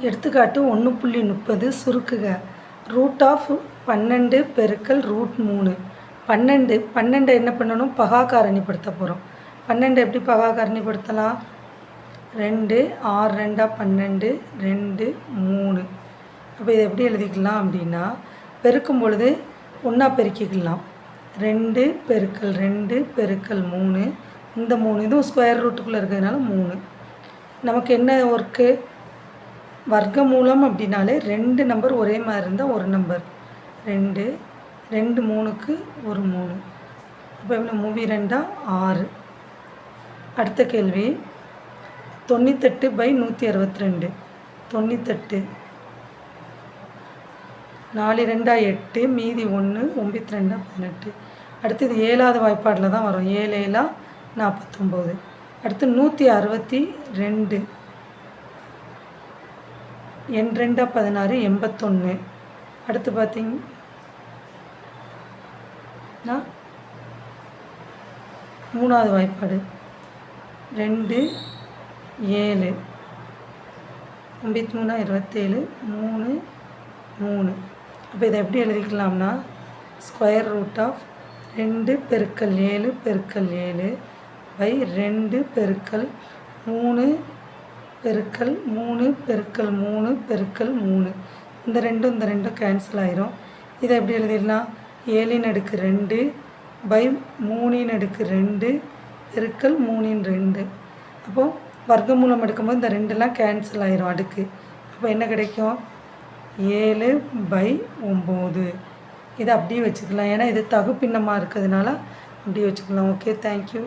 எடுத்துக்காட்டு ஒன்று புள்ளி முப்பது சுருக்குக. ரூட் ஆஃப் பன்னெண்டு பெருக்கல் ரூட் மூணு. பன்னெண்டு பன்னெண்டை என்ன பண்ணணும்? பகா காரணிப்படுத்த போகிறோம் பன்னெண்டு எப்படி பகா காரணிப்படுத்தலாம் ரெண்டு ஆறு ரெண்டா பன்னெண்டு ரெண்டு மூணு. அப்போ இதை எப்படி எழுதிக்கலாம் அப்படின்னா பெருக்கும் பொழுது ஒன்றா பெருக்கிக்கலாம். ரெண்டு பெருக்கல் ரெண்டு பெருக்கல் மூணு. இந்த மூணு இதுவும் ஸ்கொயர் ரூட்டுக்குள்ளே இருக்கிறதுனால மூணு. நமக்கு என்ன ஒர்க்கு வர்க்கமூலம் அப்படின்னாலே ரெண்டு நம்பர் ஒரே மாதிரி இருந்தால் ஒரு நம்பர் ரெண்டு ரெண்டு மூணுக்கு ஒரு மூணு. இப்போ எவ்வளோ மூவி ரெண்டா? ஆறு. அடுத்த கேள்வி. தொண்ணூத்தெட்டு பை நூற்றி அறுபத்தி ரெண்டு தொண்ணூத்தெட்டு. நாலு ரெண்டா எட்டு மீதி ஒன்று ஒம்பத்தி ரெண்டா பதினெட்டு. அடுத்தது ஏழாவது வாய்ப்பாடில் தான் வரும். ஏழு ஏழா நாற்பத்தொம்போது அடுத்து நூற்றி அறுபத்தி ரெண்டு. எண் ரெண்டா பதினாறு எண்பத்தொன்று அடுத்து பார்த்தீங்கன்னா மூணாவது வாய்ப்பாடு. ரெண்டு ஏழு. ஐம்பத்தி மூணா இருபத்தேழு மூணு மூணு. அப்போ இதை எப்படி எழுதிக்கலாம்னா ஸ்கொயர் ரூட் ஆஃப் ரெண்டு பெருக்கல் ஏழு பெருக்கல் ஏழு பை ரெண்டு பெருக்கல் மூணு பெருக்கல் மூணு பெருக்கல் மூணு பெருக்கல் மூணு. இந்த ரெண்டும் இந்த ரெண்டும் கேன்சல் ஆயிரும். இதை எப்படி எழுதிடலாம்? ஏழின் அடுக்கு ரெண்டு பை மூணின் அடுக்கு ரெண்டு பெருக்கல் மூணின் ரெண்டு. அப்போது வர்க்கமூலம் எடுக்கும்போது இந்த ரெண்டெல்லாம் கேன்சல் ஆயிரும் அடுக்கு. அப்போ என்ன கிடைக்கும்? ஏழு பை ஒம்பது. இதை அப்படியே வச்சுக்கலாம். ஏன்னா இது தகுப்பின்னமாக இருக்கிறதுனால அப்படியே வச்சுக்கலாம். Okay thank you